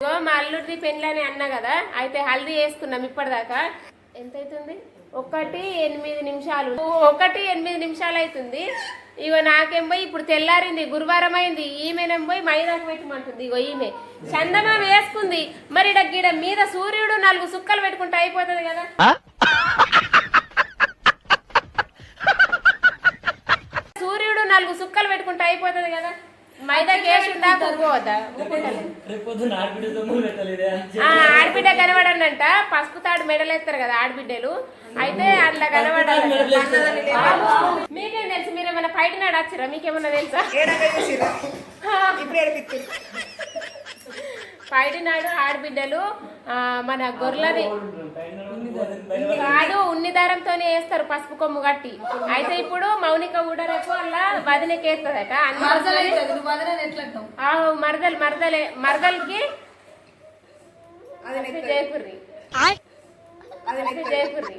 ఇగో మా అల్లుడిది పెళ్ళి అని అన్నా కదా అయితే హల్దీ వేసుకున్నాం ఇప్పటిదాకా. ఎంత అవుతుంది ఒకటి ఎనిమిది నిమిషాలు. ఒకటి ఎనిమిది నిమిషాలు అవుతుంది ఇగో నాకేం పోయి ఇప్పుడు తెల్లారింది గురువారం అయింది ఈమెనేం పోయి మైదాకు పెట్టమంటుంది. ఇగో ఈమె. చందమామ వేసుకుంది. మరి ఈడ మీద సూర్యుడు నాలుగు సుక్కలు పెట్టుకుంటే అయిపోతుంది కదా? సూర్యుడు నాలుగు సుక్కలు పెట్టుకుంటే అయిపోతుంది కదా? మైదా కురుకోవద్దా పెట్టలేదే ఆ, ఆడబిడ్డ కనబడనంట పసుపు తాడు మెడలేస్తారు కదా ఆడబిడ్డలు అయితే అట్లా కనబడాలి మీకేం తెలుసు మీరు ఏమైనా నాడు వచ్చారా మీకేమన్నా తెలుసా పైడి నాడు ఆడబిడ్డలు మన గొర్రెలని కాదు ఉన్ని దారంతోనే వేస్తారు పసుపు కొమ్ము కట్టి. అయితే ఇప్పుడు మౌనిక కూడా రేపు అలా వదినకేస్తుందట ఆ మరదలు మరదలే మరదలకి అది జయపురి అది జయపురి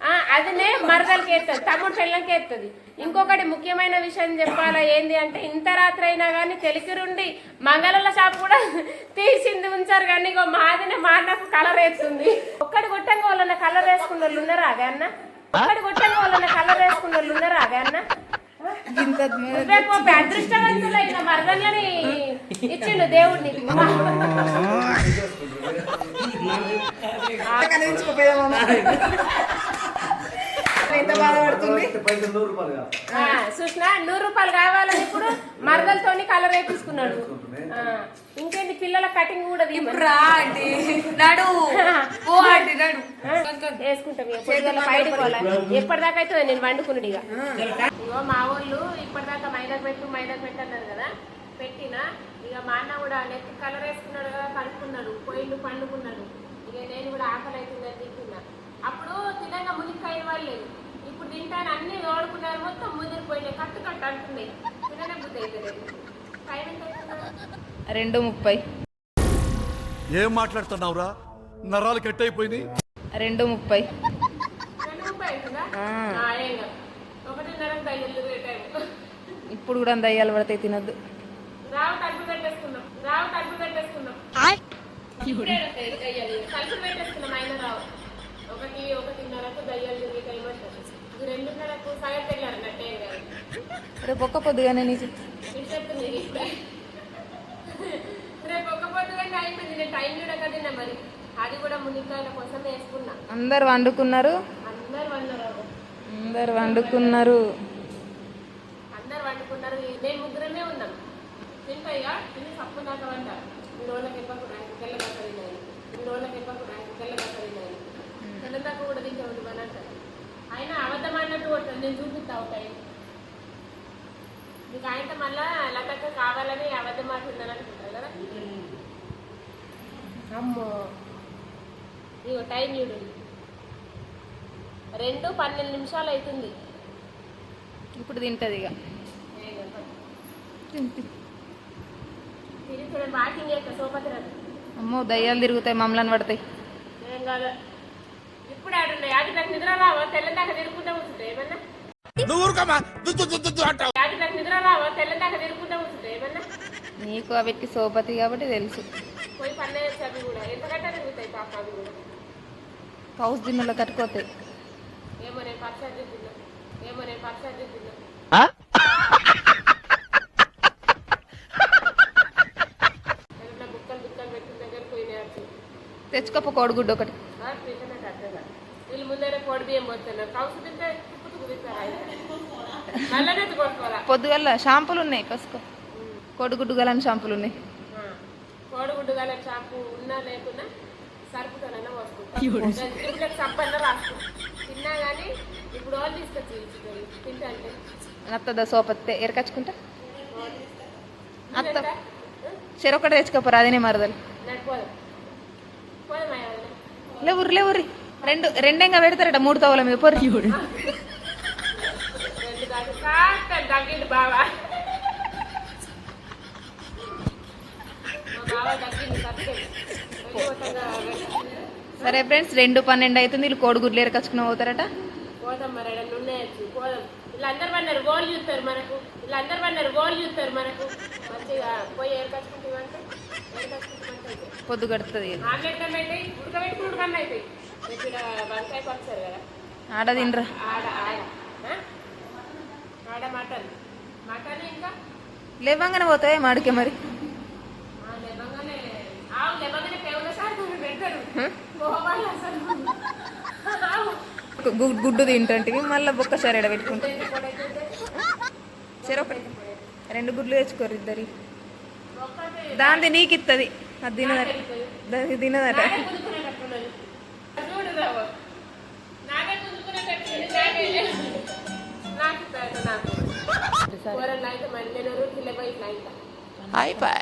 ఆ, అదినే మరదలకి ఎత్తది తమ్ముడు పెళ్ళకి ఎత్తది ఇంకొకటి ముఖ్యమైన విషయం చెప్పాలా ఏంది అంటే ఇంత రాత్రి అయినా కానీ తెలికిరుండి మంగళల షాప్ కూడా తీసింది. ఉంచారు కానీ ఇగో మాదినే అన్నకు కలర్ వేస్తుంది. ఒక్కడి గుట్టంగా వాళ్ళన్న కలర్ వేసుకున్న వాళ్ళు ఉన్నారా అన్న? ఒక్కడి గుట్టంగా వాళ్ళన్న కలర్ వేసుకున్న వాళ్ళు ఉన్నారా అన్న? అదృష్టవంతులైన మరదలని ఇచ్చిండు దేవుడిని కనిపించుకోపోయామా ఎంత బాధపడుతుంది? ఆ, చూసినా నూరు రూపాయలు కావాలని ఇప్పుడు మరదలతోని కలర్ వేపించుకున్నాడు ఆ, ఇంకేంటి పిల్లల కటింగ్ కూడా నడు. వేసుకుంటాం ఎప్పటిదాకా అవుతుంది నేను వండుకున్నాడు ఇక. మా వాళ్ళు ఇప్పటిదాకా మైదాకు పెట్టు మైదాకు పెట్టు అన్నారు కదా. పెట్టిన ఇక మా అన్న కూడా నెత్తి కలర్ వేసుకున్నాడు కదా కలుపుకున్నాడు పొయ్యిలు పండుకున్నాడు. ఇక నేను కూడా ఆకలి అవుతుందని తింటున్నా. అప్పుడు తినగా మునిక్కాయ వాళ్ళు ఇప్పుడు తింటాను అన్ని ఓడుకున్నారు మొత్తం ముదిరిపోయినాయి కట్టు కట్టు అంటున్నాయి. తిననే బుద్ధి అయితే టైం ఎంత అవుతుందో? రెండు ముప్పై. ఏం మాట్లాడుతున్నావురా? నరాలు కట్ అయిపోయినాయి రెండు ముప్పై. రెండు అవుతుందా? దయ్యాలు ఇప్పుడు కూడా దయ్యాలు పడితే తినద్దు. రావు తలుపు పెట్టేసుకున్నాం రావు తలుపు పెట్టేసుకున్నాం ఇప్పుడే వస్తాయి దయ్యాలు తలుపు పెట్టేసుకున్నాం ఆయన రావు. ఒకటి ఒకటిన్నరకు దయ్యాలు తిరిగే టైం రేపు ఒక్క పొద్దుగానే నీకు రేపు ఒక్క పొద్దుగా అయిపోయింది నేను టైం చూడక తిన్నా మరి. అది కూడా మునికాయల కోసం వేసుకున్నా. అందరు వండుకున్నారు? అందరు వండరు. అందరు వండుకున్నారు. అందరు వండుకున్నారు మేము ముగ్గురమే ఉన్నాం. తింటాయిగా తిని సప్పు దాకా వంట. ఈ రోజులకి ర్యాంకు తెల్ల తిన్నాయి. ఈ రోజులకి ర్యాంకు తెల్ల దాకా తిన్నాయి తెల్ల దాకా కూడా తింటే ఉంది అని అంటారు అయినా అబద్ధం అన్నట్టు కొట్టాను నేను చూపిస్తా అవుతాయి మీకు ఆయనతో మళ్ళా లతక్క కావాలని అబద్ధం మాట్లాడిందని అనుకుంటారు కదా? అమ్మో. ఇగో టైం చూడు. రెండు పన్నెండు నిమిషాలు అవుతుంది ఇప్పుడు తింటది ఇక అమ్మో దయ్యాలు తిరుగుతాయి మమ్మల్ని పడతాయి. ఏం కాదు. ఇప్పుడు ఆడున్నాయి. అది నాకు నిద్ర రావా? తెల్లదాకా తిరుగుకుంటా కూర్చుంటే ఏమన్నా? నువ్వు ఊరుకోమా అంటావు. నాకు అవిటికి సోపతి కాబట్టి తెలుసు. పోయి పన్నే అవి కూడా. ఎంతకంటే తిరుగుతాయి పాప అవి కూడా? కౌస్ దిన్నులో పోయినాయి తెచ్చుకోప కోడిగుడ్డు ఒకటి. వీళ్ళు ముందరే పొడి బియ్యం పోతున్నారు కౌసు తింటే పొద్దుగల షాంపులు ఉన్నాయి కసుకో. కోడిగుడ్డు గలని షాంపులు ఉన్నాయి. కోడిగుడ్డు గల చాకు ఉన్నా లేకున్నా సరుపుతోనైనా వస్తుంది ఇప్పుడు సబ్బన్న రాసుకో. తిన్నా కానీ ఇప్పుడు వాళ్ళు తీసుకొచ్చి ఇచ్చుకోరు. తింటా అంటే అత్తదా సోపత్తే ఎరకచ్చుకుంటా? అత్త. చెరొకటి తెచ్చుకోపోరా అదేనే మరదలు. లేవుర్రి లేవుర్రి రెండు రెండేంగా పెడతారట మూడు తవ్వల మీద. పొర్రి. సరే ఫ్రెండ్స్ రెండు పన్నెండు అవుతుంది. వీళ్ళు కోడిగుడ్లు ఎరకచ్చుకుని పోతారట. మరి ఏడన్నా ఉన్నాయచ్చు పోదాం. వీళ్ళందరూ పడినారు గోల్ చూస్తారు మనకు. వీళ్ళందరూ పడినారు గోల్ చూస్తారు మనకు. మంచిగా పోయి ఏర్పరచుకుంటామంటే పొద్దు ఉడకబెట్టుకుని అవుతాయి ఇక్కడ వంకాయ కదా. ఆడ తినరా? ఆడ ఆడ. ఆ? ఆడ మటన్. మటన్ ఇంకా? లేవంగానే పోతాయి మాడికే మరి? లేవగానే ఆవు లేవగానే పేవుల సార్ పెడతారు. గుడ్డు తింటుంటివి మళ్ళీ బొక్క సరేడ పెట్టుకుంటా? సరే ఒకటి రెండు గుడ్లు తెచ్చుకోరు ఇద్దరి. దాంది నీకు ఇస్తుంది అది తినదట. దానికి తినదట. నాకే.